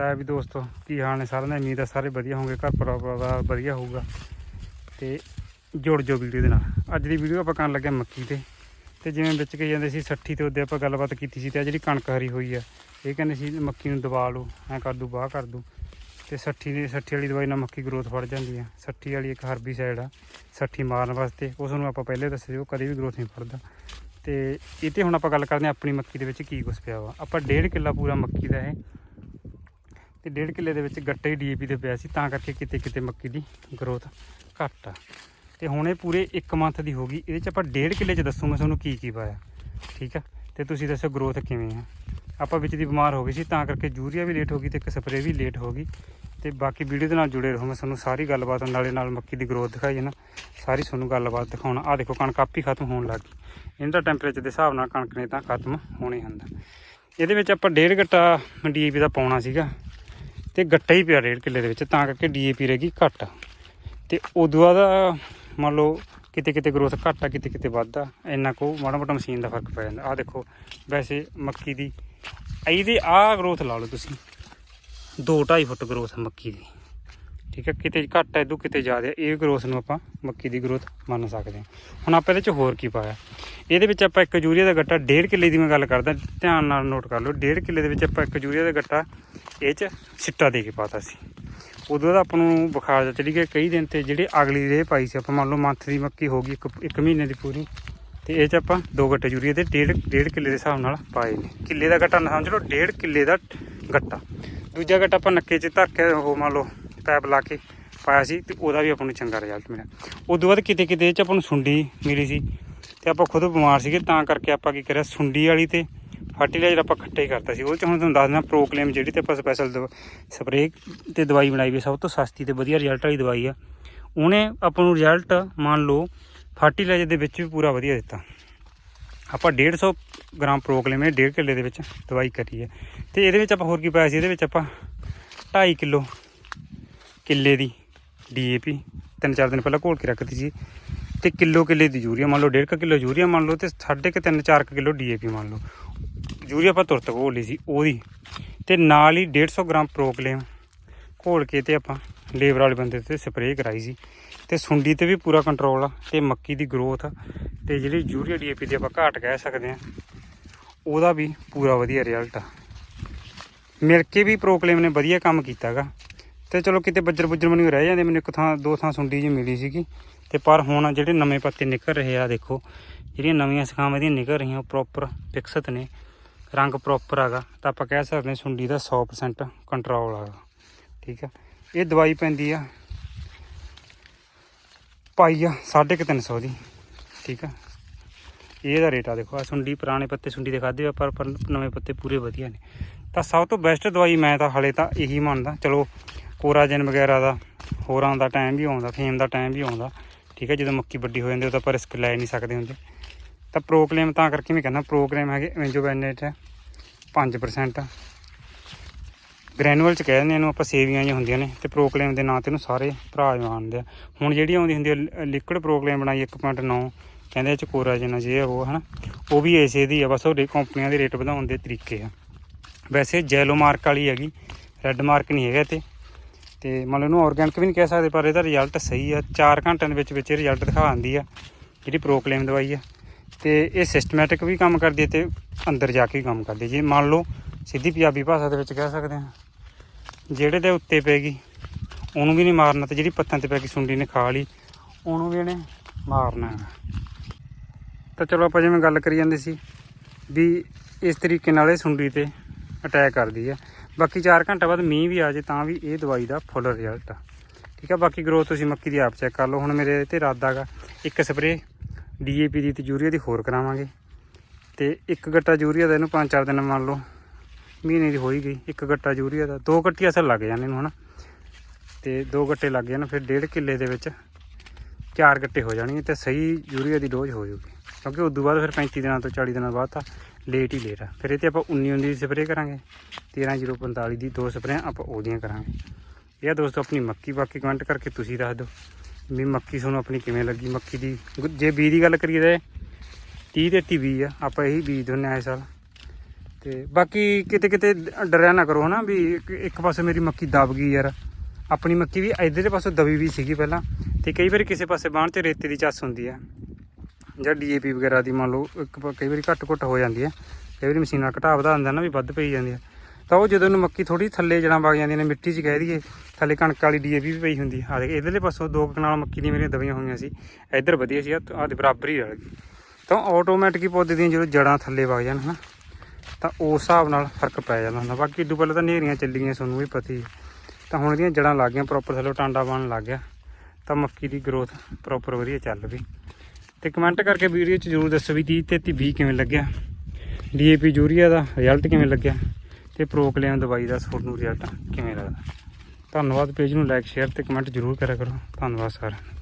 ਹੈ ਵੀ ਦੋਸਤੋ, ਕੀ ਹਾਲ ਨੇ ਸਾਰਿਆਂ ਦਾ? ਉਮੀਦ ਆ ਸਾਰੇ ਵਧੀਆ ਹੋਣਗੇ, ਘਰ ਪਰਿਵਾਰ ਵਧੀਆ ਹੋਊਗਾ। ਤੇ ਜੁੜ ਜਾਓ ਵੀਡੀਓ ਦੇ ਨਾਲ। ਅੱਜ ਦੀ ਵੀਡੀਓ ਆਪਾਂ ਕਰਨ ਲੱਗੇ ਮੱਕੀ ਤੇ। ਤੇ ਜਿਵੇਂ ਵਿੱਚ ਕਹੀ ਜਾਂਦੇ ਸੀ 60 ਤੇ ਉਹਦੇ ਆਪਾਂ ਗੱਲਬਾਤ ਕੀਤੀ ਸੀ ਤੇ ਆ ਜਿਹੜੀ ਕਣਕ ਹਰੀ ਹੋਈ ਆ, ਇਹ ਕਹਿੰਦੇ ਸੀ ਮੱਕੀ ਨੂੰ ਦਬਾ ਲਓ, ਐ ਕਰ ਦੂ, ਬਾਹ ਕਰ ਦੂ। ਤੇ 60 ਦੀ 60 ਵਾਲੀ ਦਵਾਈ ਨਾਲ ਮੱਕੀ ਗਰੋਥ ਫੜ ਜਾਂਦੀ ਆ। 60 ਵਾਲੀ ਇੱਕ ਹਰਬੀ ਸਾਈਡ ਆ 60 ਮਾਰਨ ਵਾਸਤੇ। ਉਸ ਨੂੰ ਆਪਾਂ ਪਹਿਲੇ ਦੱਸਿਆ ਸੀ, ਉਹ ਕਦੇ ਵੀ ਗਰੋਥ ਨਹੀਂ ਫੜਦਾ। ਤੇ ਇਹ ਤੇ ਹੁਣ ਆਪਾਂ ਗੱਲ ਕਰਦੇ ਹਾਂ ਆਪਣੀ ਮੱਕੀ ਦੇ ਵਿੱਚ ਕੀ ਕੁਛ ਪਿਆ ਵਾ। ਆਪਾਂ ਡੇਢ ਕਿੱਲਾ ਪੂਰਾ ਮੱਕੀ ਦਾ ਇਹ ਤੇ ਡੇਢ ਕਿੱਲੇ ਦੇ ਵਿੱਚ ਗੱਟੇ ਡੀਏਪੀ ਤੇ ਪਿਆ ਸੀ, ਤਾਂ ਕਰਕੇ ਕਿਤੇ ਕਿਤੇ ਮੱਕੀ ਦੀ ਗਰੋਥ ਘੱਟ ਆ। ਤੇ ਹੁਣ ਇਹ ਪੂਰੇ 1 ਮੰਥ ਦੀ ਹੋ ਗਈ, ਇਹਦੇ ਚ ਆਪਾਂ ਡੇਢ ਕਿੱਲੇ ਚ ਦੱਸੂ ਮੈਂ ਤੁਹਾਨੂੰ ਕੀ ਕੀ ਪਾਇਆ, ਠੀਕ ਆ? ਤੇ ਤੁਸੀਂ ਦੱਸੋ ਗਰੋਥ ਕਿਵੇਂ ਆ? ਆਪਾਂ ਵਿੱਚ ਦੀ ਬਿਮਾਰ ਹੋ ਗਈ ਸੀ, ਤਾਂ ਕਰਕੇ ਯੂਰੀਆ ਵੀ ਲੇਟ ਹੋ ਗਈ ਤੇ ਇੱਕ ਸਪਰੇਅ ਵੀ ਲੇਟ ਹੋ ਗਈ। ਤੇ ਬਾਕੀ ਵੀਡੀਓ ਦੇ ਨਾਲ ਜੁੜੇ ਰਹੋ, ਮੈਂ ਤੁਹਾਨੂੰ ਸਾਰੀ ਗੱਲਬਾਤ ਨਾਲੇ ਨਾਲ ਮੱਕੀ ਦੀ ਗਰੋਥ ਦਿਖਾਈ ਹੈ ਨਾ, ਸਾਰੀ ਤੁਹਾਨੂੰ ਗੱਲਬਾਤ ਦਿਖਾਉਣਾ। ਆ ਦੇਖੋ, ਕਣਕ ਆਪੀ ਖਤਮ ਹੋਣ ਲੱਗ ਗਈ। ਇਹਨਾਂ ਦਾ ਟੈਂਪਰੇਚਰ ਦੇ ਹਿਸਾਬ ਨਾਲ ਕਣਕ ਨੇ ਤਾਂ ਖਤਮ ਹੋਣੇ ਹੁੰਦਾ। ਇਹਦੇ ਵਿੱਚ ਆਪਾਂ ਡੇਢ ਗੱਟਾ ਡੀਏਪੀ ਦਾ ਪਾਉਣਾ ਸੀਗਾ। ਤੇ ਗੱਟਾ ਹੀ ਪਿਆ ਡੇਢ ਕਿੱਲੇ ਦੇ ਵਿੱਚ, ਤਾਂ ਕਰਕੇ ਡੀਏਪੀ ਰਹਿ ਗਈ ਘੱਟ। ਤੇ ਉਦੋਂ ਬਾਅਦ ਮੰਨ ਲਓ ਕਿਤੇ ਕਿਤੇ ਗਰੋਥ ਘੱਟ ਆ, ਕਿਤੇ ਕਿਤੇ ਵੱਧ ਆ, ਇੰਨਾ ਕੋ ਮਾੜਾ ਮੋਟਾ ਮਸ਼ੀਨ ਦਾ ਫ਼ਰਕ ਪੈ ਜਾਂਦਾ। ਆ ਦੇਖੋ, ਵੈਸੇ ਮੱਕੀ ਦੀ, ਇਹਦੀ ਆਹ ਗਰੋਥ ਲਾ ਲਓ ਤੁਸੀਂ 2.5 ਫੁੱਟ ਗਰੋਥ ਮੱਕੀ ਦੀ। ਠੀਕ ਹੈ, ਕਿਤੇ ਘੱਟ ਹੈ, ਇਦੋਂ ਕਿਤੇ ਜ਼ਿਆਦਾ ਹੈ। ਇਹ ਗਰੋਥ ਨੂੰ ਆਪਾਂ ਮੱਕੀ ਦੀ ਗਰੋਥ ਮੰਨ ਸਕਦੇ ਹਾਂ। ਹੁਣ ਆਪਾਂ ਇਹਦੇ ਚ ਹੋਰ ਕੀ ਪਾਇਆ? ਇਹਦੇ ਵਿੱਚ ਆਪਾਂ ਇੱਕ ਯੂਰੀਆ ਦਾ ਗੱਟਾ 1.5 ਕਿੱਲੇ ਦੀ ਮੈਂ ਗੱਲ ਕਰਦਾ, ਧਿਆਨ ਨਾਲ ਨੋਟ ਕਰ ਲਓ। 1.5 ਕਿੱਲੇ ਦੇ ਵਿੱਚ ਆਪਾਂ ਇੱਕ ਯੂਰੀਆ ਦਾ ਗੱਟਾ ਇਹ ਚ ਸਿੱਟਾ ਦੇ ਕੇ ਪਾਤਾ ਸੀ। ਉਦੋਂ ਦਾ ਆਪਾਂ ਨੂੰ ਬੁਖਾਰ ਜਿਹਾ ਚੜੀ ਗਿਆ ਕਈ ਦਿਨ ਤੇ, ਜਿਹੜੀ ਅਗਲੀ ਰੇਹ ਪਾਈ ਸੀ ਆਪਾਂ, ਮੰਨ ਲਓ ਮੰਥ ਦੀ ਮੱਕੀ ਹੋ ਗਈ ਇੱਕ ਇੱਕ ਮਹੀਨੇ ਦੀ ਪੂਰੀ। ਤੇ ਇਹ ਚ ਆਪਾਂ ਦੋ ਗੱਟੇ ਯੂਰੀਆ ਦੇ 1.5 1.5 ਕਿੱਲੇ ਦੇ ਹਿਸਾਬ ਨਾਲ ਪਾਏ ਨੇ। ਕਿੱਲੇ ਦਾ ਗੱਟਾ ਨਾ ਸਮਝ ਲਓ 1.5 ਕਿੱਲੇ ਦਾ ਗੱਟਾ। ਦੂਜਾ ਗੱਟਾ ਆਪਾਂ ਨੱਕੇ 'ਚ ਧਰ ਕੇ ਉਹ ਮੰਨ ਲਓ ਪੈਪ ਲਾ ਕੇ ਪਾਇਆ ਸੀ ਤੇ ਉਹਦਾ ਵੀ ਆਪਾਂ ਨੂੰ ਚੰਗਾ ਰਿਜ਼ਲਟ ਮਿਲਿਆ। ਉਦੋਂ ਬਾਅਦ ਕਿਤੇ ਕਿਤੇ ਇਹ 'ਚ ਆਪਾਂ ਨੂੰ ਸੁੰਡੀ ਮਿਲੀ ਸੀ ਤੇ ਆਪਾਂ ਖੁਦ ਬਿਮਾਰ ਸੀਗੇ, ਤਾਂ ਕਰਕੇ ਆਪਾਂ ਕੀ ਕਰਿਆ, ਸੁੰਡੀ ਵਾਲੀ ਤੇ ਫਰਟੀਲਾਈਜ਼ਰ ਆਪਾਂ ਇਕੱਠੇ ਹੀ ਕਰਤਾ ਸੀ। ਉਹ 'ਚ ਹੁਣ ਤੁਹਾਨੂੰ ਦੱਸ ਦਿੰਦਾ ਪ੍ਰੋਕਲੇਮ ਜਿਹੜੀ ਤੇ ਆਪਾਂ ਸਪੈਸ਼ਲ ਸਪਰੇਅ ਤੇ ਦਵਾਈ ਬਣਾਈ ਵੀ ਸਭ ਤੋਂ ਸਸਤੀ ਤੇ ਵਧੀਆ ਰਿਜ਼ਲਟ ਵਾਲੀ ਦਵਾਈ ਆ। ਉਹਨੇ ਆਪਾਂ ਨੂੰ ਰਿਜ਼ਲਟ ਮੰਨ ਲਓ ਫਰਟੀਲਾਈਜ਼ਰ ਦੇ ਵਿੱਚ ਵੀ ਪੂਰਾ ਵਧੀਆ ਦਿੱਤਾ। ਆਪਾਂ 150 ਗ੍ਰਾਮ ਪ੍ਰੋਕਲੇਮ ਇਹ 1.5 ਕਿੱਲੇ ਦੇ ਵਿੱਚ ਦਵਾਈ ਕਰੀ ਹੈ ਤੇ ਇਹਦੇ ਵਿੱਚ ਆਪਾਂ ਹੋਰ ਕੀ ਪਾਇਆ ਸੀ? ਇਹਦੇ ਵਿੱਚ ਆਪਾਂ 2.5 ਕਿਲੋ ਕਿੱਲੇ ਦੀ ਡੀਏਪੀ, ਤਿੰਨ ਚਾਰ ਦਿਨ ਪਹਿਲਾਂ ਘੋਲ ਕੇ ਰੱਖਦੀ ਸੀ। ਤੇ ਕਿਲੋ ਕਿੱਲੇ ਦੀ ਯੂਰੀਆ ਮੰਨ ਲਓ 1.5 ਕਿਲੋ ਯੂਰੀਆ ਮੰਨ ਲਓ ਤੇ 3.5 3 4 ਕਿਲੋ ਡੀਏਪੀ ਮੰਨ ਲਓ। ਯੂਰੀਆ ਆਪਾਂ ਤੁਰਤ ਘੋਲ ਲਈ ਸੀ, ਉਹਦੀ। ਤੇ ਨਾਲ ਹੀ 150 ਗ੍ਰਾਮ ਪ੍ਰੋਕਲੇਮ ਘੋਲ ਕੇ ਤੇ ਆਪਾਂ ਲੇਬਰ ਵਾਲੇ ਬੰਦੇ ਤੇ ਸਪਰੇਅ ਕਰਾਈ ਸੀ। ਤੇ ਸੁੰਡੀ ਤੇ ਵੀ ਪੂਰਾ ਕੰਟਰੋਲ ਆ ਤੇ ਮੱਕੀ ਦੀ ਗਰੋਥ ਤੇ ਜਿਹੜੀ ਯੂਰੀਆ ਡੀਏਪੀ ਦੀ ਆਪਾਂ ਘਾਟ ਕਹਿ ਸਕਦੇ ਆ, ਉਹਦਾ ਵੀ ਪੂਰਾ ਵਧੀਆ ਰਿਜ਼ਲਟ ਆ। ਮਿਲ ਕੇ ਵੀ ਪ੍ਰੋਕਲੇਮ ਨੇ ਵਧੀਆ ਕੰਮ ਕੀਤਾਗਾ। ਤੇ ਚਲੋ ਕਿਤੇ ਬੱਜਰ ਬੁੱਜਰ ਮੈਨੂੰ ਰਹਿ ਜਾਂਦੇ, ਮੈਨੂੰ ਇੱਕ ਥਾਂ, ਦੋ ਥਾਂ ਸੁੰਡੀ ਜੀ ਮਿਲੀ ਸੀਗੀ। ਤੇ ਪਰ ਹੁਣ ਜਿਹੜੇ ਨਵੇਂ ਪੱਤੇ ਨਿਕਲ ਰਹੇ ਆ, ਦੇਖੋ, ਜਿਹੜੀਆਂ ਨਵੀਆਂ ਸਖਾਵਾਂ ਇਹਦੀਆਂ ਨਿਕਲ ਰਹੀਆਂ, ਉਹ ਪ੍ਰੋਪਰ ਵਿਕਸਤ ਨੇ, ਰੰਗ ਪ੍ਰੋਪਰ ਹੈਗਾ ਤਾਂ ਆਪਾਂ ਕਹਿ ਸਕਦੇ ਹਾਂ ਸੁੰਡੀ ਦਾ 100% ਕੰਟਰੋਲ ਹੈਗਾ ਠੀਕ ਆ? ਇਹ ਦਵਾਈ ਪੈਂਦੀ ਆ ਪਾਈ ਆ 350 ਦੀ। ਠੀਕ ਆ? ਇਹਦਾ ਰੇਟ ਆ, ਦੇਖੋ, ਆ ਸੁੰਡੀ, ਪੁਰਾਣੇ ਪੱਤੇ ਸੁੰਡੀ ਦੇ ਖਾਦੇ ਆ ਪਰ ਪਰ ਨਵੇਂ ਪੱਤੇ ਪੂਰੇ ਵਧੀਆ ਨੇ। ਤਾਂ ਸਭ ਤੋਂ ਬੈਸਟ ਦਵਾਈ ਮੈਂ ਤਾਂ ਹਲੇ ਤਾਂ ਇਹੀ ਮੰਨਦਾ। ਚਲੋ ਕੋਰਾਜਨ ਵਗੈਰਾ ਦਾ, ਹੋਰਾਂ ਦਾ ਟਾਈਮ ਵੀ ਆਉਂਦਾ ਫੇਮ ਦਾ ਟਾਈਮ ਵੀ ਆਉਂਦਾ। ਠੀਕ ਹੈ, ਜਦੋਂ ਮੱਕੀ ਵੱਡੀ ਹੋ ਜਾਂਦੀ ਉਹ ਤਾਂ ਆਪਾਂ ਰਿਸਕ ਲੈ ਨਹੀਂ ਸਕਦੇ ਹੁੰਦੇ। ਤਾਂ ਪ੍ਰੋਕਲੇਮ ਤਾਂ ਕਰਕੇ ਮੈਂ ਕਹਿੰਦਾ ਪ੍ਰੋਕਲੇਮ ਹੈਗੇ ਇੰਜੋਬੈਨੇਟ ਹੈ 5% ਗ੍ਰੈਨੂਅਲ ਚ ਕਹਿ ਦਿੰਦੇ ਇਹਨੂੰ, ਆਪਾਂ ਸੇਵੀਆਂ ਜਿਹੀਆਂ ਹੁੰਦੀਆਂ ਨੇ, ਤੇ ਪ੍ਰੋਕਲੇਮ ਦੇ ਨਾਂ ਤੇ ਇਹਨੂੰ ਸਾਰੇ ਭਰਾ ਜਾਣਦੇ ਆ। ਹੁਣ ਜਿਹੜੀ ਆਉਂਦੀ ਹੁੰਦੀ ਹੈ ਲਿਕੁਇਡ ਪ੍ਰੋਕਲੇਮ ਬਣਾਈ 1.9 ਕਹਿੰਦੇ ਇਹ ਚ ਕੋਰਾਜਨ ਆ, ਜੇ ਉਹ, ਹਨਾ? ਉਹ ਵੀ ਇਸੇ ਦੀ ਆ, ਬਸ ਉਹ ਕੰਪਨੀਆਂ ਦੇ ਰੇਟ ਵਧਾਉਣ ਦੇ ਤਰੀਕੇ ਆ। ਵੈਸੇ ਜੈਲੋ ਮਾਰਕ ਵਾਲੀ ਹੈਗੀ ਰੈੱਡ ਮਾਰਕ ਨਹੀਂ ਹੈਗਾ ਤੇ ਤੇ ਮੰਨ ਲਓ ਇਹਨੂੰ ਆਰਗੈਨਿਕ ਵੀ ਨਹੀਂ ਕਹਿ ਸਕਦੇ, ਪਰ ਇਹਦਾ ਰਿਜ਼ਲਟ ਸਹੀ ਆ। 4 ਘੰਟਿਆਂ ਦੇ ਵਿੱਚ ਵਿੱਚ ਇਹ ਰਿਜ਼ਲਟ ਦਿਖਾ ਦਿੰਦੀ ਆ, ਜਿਹੜੀ ਪ੍ਰੋਕਲੇਮ ਦਵਾਈ ਆ। ਤੇ ਇਹ ਸਿਸਟਮੈਟਿਕ ਵੀ ਕੰਮ ਕਰਦੀ ਹੈ ਤੇ ਅੰਦਰ ਜਾ ਕੇ ਵੀ ਕੰਮ ਕਰਦੀ ਜੇ ਮੰਨ ਲਓ ਸਿੱਧੀ ਪੰਜਾਬੀ ਭਾਸ਼ਾ ਦੇ ਵਿੱਚ ਕਹਿ ਸਕਦੇ ਹਾਂ ਜਿਹੜੇ ਦੇ ਉੱਤੇ ਪੈ ਗਈ, ਉਹਨੂੰ ਵੀ ਨਹੀਂ ਮਾਰਨਾ ਤੇ ਜਿਹੜੀ ਪੱਤਾਂ ਤੇ ਪੈ ਗਈ ਸੁੰਡੀ ਨੇ ਖਾ ਲਈ, ਉਹਨੂੰ ਵੀ ਇਹਨੇ ਮਾਰਨਾ ਹੈ। ਤਾਂ ਚਲੋ ਆਪਾਂ ਜਿਵੇਂ ਗੱਲ ਕਰੀ ਜਾਂਦੇ ਸੀ ਵੀ ਇਸ ਤਰੀਕੇ ਨਾਲ ਇਹ ਸੁੰਡੀ ਤੇ ਅਟੈਕ ਕਰਦੀ ਆ। ਬਾਕੀ 4 ਘੰਟੇ ਬਾਅਦ ਮੀਂਹ ਵੀ ਆ ਜੇ ਤਾਂ ਵੀ ਇਹ ਦਵਾਈ ਦਾ ਫੁੱਲ ਰਿਜ਼ਲਟ ਆ। ਠੀਕ ਆ, ਬਾਕੀ ਗਰੋਥ ਤੁਸੀਂ ਮੱਕੀ ਦੀ ਆਪ ਚੈੱਕ ਕਰ ਲਓ। ਹੁਣ ਮੇਰੇ ਤੇ ਇਰਾਦਾ ਗਾ, ਇੱਕ ਸਪਰੇ ਡੀਏਪੀ ਦੀ ਤੇ ਯੂਰੀਆ ਦੀ ਹੋਰ ਕਰਾਵਾਂਗੇ। ਤੇ ਇੱਕ ਗੱਟਾ ਯੂਰੀਆ ਦਾ ਇਹਨੂੰ 5-4 ਦਿਨ ਮੰਨ ਲਓ, ਮਹੀਨੇ ਦੀ ਹੋ ਹੀ ਗਈ। ਇੱਕ ਗੱਟਾ ਯੂਰੀਆ ਦਾ, ਦੋ ਗੱਟੀ ਅਸਲ ਲੱਗ ਜਾਂਦੇ ਇਹਨੂੰ ਹਨਾ ਤੇ ਦੋ ਗੱਟੇ ਲੱਗ ਜਾਣ ਫਿਰ ਡੇਢ ਕਿੱਲੇ ਦੇ ਵਿੱਚ ਚਾਰ ਗੱਟੇ ਹੋ ਜਾਣਗੇ ਤੇ ਸਹੀ ਯੂਰੀਆ ਦੀ ਡੋਜ਼ ਹੋ ਜਾਊਗੀ ਕਿਉਂਕਿ ਤੋਂ ਬਾਅਦ ਫਿਰ 35 ਦਿਨਾਂ ਤੋਂ 40 ਦਿਨਾਂ ਬਾਅਦ ਤਾਂ ਲੇਟ ਹੀ ਲੇਟ ਆ। ਫਿਰ ਇਹ ਤੇ ਆਪਾਂ 19 19 ਦੀ ਸਪਰੇਅ ਕਰਾਂਗੇ। 13045 ਦੀ ਦੋ ਸਪਰੇਆਂ ਆਪਾਂ ਉਹਦੀਆਂ ਕਰਾਂਗੇ। ਇਹ ਦੋਸਤੋ ਆਪਣੀ ਮੱਕੀ, ਬਾਕੀ ਕਮੈਂਟ ਕਰਕੇ ਤੁਸੀਂ ਦੱਸ ਦਿਓ। ਵੀ ਮੱਕੀ ਤੁਹਾਨੂੰ ਆਪਣੀ ਕਿਵੇਂ ਲੱਗੀ? ਮੱਕੀ ਦੀ ਗੁ- ਜੇ ਬੀਜ ਦੀ ਗੱਲ ਕਰੀਏ ਤਾਂ 30 ਤੇ 30 ਬੀਜ ਆ। ਆਪਾਂ ਇਹੀ ਬੀਜ ਦਿੰਦੇ ਆ ਇਸ ਸਾਲ। ਤੇ ਬਾਕੀ ਕਿਤੇ ਕਿਤੇ ਡਰਿਆ ਨਾ ਕਰੋ ਹਨਾ ਵੀ ਇੱਕ- ਪਾਸੇ ਮੇਰੀ ਮੱਕੀ ਦਬ ਗਈ ਯਾਰ। ਆਪਣੀ ਮੱਕੀ ਵੀ ਇਧਰਲੇ ਪਾਸੋਂ ਦਬੀ ਵੀ ਸੀਗੀ ਪਹਿਲਾਂ। ਤੇ ਕਈ ਵਾਰੀ ਕਿਸੇ ਪਾਸੇ ਬਾਣ ਤੇ ਰੇਤੇ ਦੀ ਚੱਸ ਹੁੰਦੀ ਆ। ਜਾਂ ਡੀਏਪੀ ਵਗੈਰਾ ਦੀ ਮੰਨ ਲਓ ਇੱਕ ਕਈ ਵਾਰੀ ਘੱਟ ਘੁੱਟ ਹੋ ਜਾਂਦੀ ਹੈ, ਕਈ ਵਾਰੀ ਮਸ਼ੀਨਾਂ ਘਟਾ ਵਧਾ ਦਿੰਦਾ ਨਾ ਵੀ ਵੱਧ ਪਈ ਜਾਂਦੀ ਹੈ ਤਾਂ ਉਹ ਜਦੋਂ ਨੂੰ ਮੱਕੀ ਥੋੜੀ ਥੱਲੇ ਜੜਾਂ ਵਗ ਜਾਂਦੀਆਂ ਨੇ, ਮਿੱਟੀ 'ਚ ਕਹਿ ਦਈਏ, ਥੱਲੇ ਕਣਕ ਵਾਲੀ ਡੀਏਪੀ ਵੀ ਪਈ ਹੁੰਦੀ ਆ। ਦੇਖ, ਇਧਰਲੇ ਪਾਸੋਂ ਦੋ ਕਨਾਲ ਮੱਕੀ ਦੀਆਂ ਮੇਰੀਆਂ ਦਬੀਆਂ ਹੋਈਆਂ ਸੀ, ਇੱਧਰ ਵਧੀਆ ਸੀ, ਆਹ ਦੇ ਬਰਾਬਰ ਹੀ ਰਲ ਗਈ। ਤਾਂ ਆਟੋਮੈਟਿਕ ਹੀ ਪੌਦੇ ਦੀਆਂ ਜਦੋਂ ਜੜਾਂ ਥੱਲੇ ਵਗ ਜਾਣ ਹਨਾ, ਤਾਂ ਉਸ ਹਿਸਾਬ ਨਾਲ ਫ਼ਰਕ ਪੈ ਜਾਂਦਾ ਹੁੰਦਾ। ਬਾਕੀ ਇਦੋਂ ਪਹਿਲਾਂ ਤਾਂ ਨੇਰੀਆਂ ਚੱਲੀਆਂ, ਤੁਹਾਨੂੰ ਵੀ ਪਤਾ ਹੀ ਤਾਂ ਹੁਣ ਇਹਦੀਆਂ ਜੜਾਂ ਲੱਗ ਗਈਆਂ ਪ੍ਰੋਪਰ ਥੱਲੇ ਟਾਂਡਾ ਬਣਨ ਲੱਗ ਗਿਆ, ਤਾਂ ਮੱਕੀ ਦੀ ਗਰੋਥ ਪ੍ਰੋਪਰ ਵਧੀਆ ਚੱਲ ਪਈ। ਤੇ ਕਮੈਂਟ ਕਰਕੇ ਵੀਡੀਓ 'ਚ ਜਰੂਰ ਦੱਸੋ ਵੀ 30 33 20 ਕਿਵੇਂ ਲੱਗਿਆ, ਡੀਏਪੀ ਯੂਰੀਆ ਦਾ ਰਿਜ਼ਲਟ ਕਿਵੇਂ ਲੱਗਿਆ ਤੇ ਪ੍ਰੋਕਲਿਆਂ ਦਵਾਈ ਦਾ ਤੁਹਾਨੂੰ ਰਿਜ਼ਲਟ ਕਿਵੇਂ ਲੱਗਦਾ। ਧੰਨਵਾਦ ਪੇਜ ਨੂੰ ਲਾਈਕ ਸ਼ੇਅਰ ਤੇ ਕਮੈਂਟ ਜਰੂਰ ਕਰਿਆ ਕਰੋ। ਧੰਨਵਾਦ ਸਾਰਿਆਂ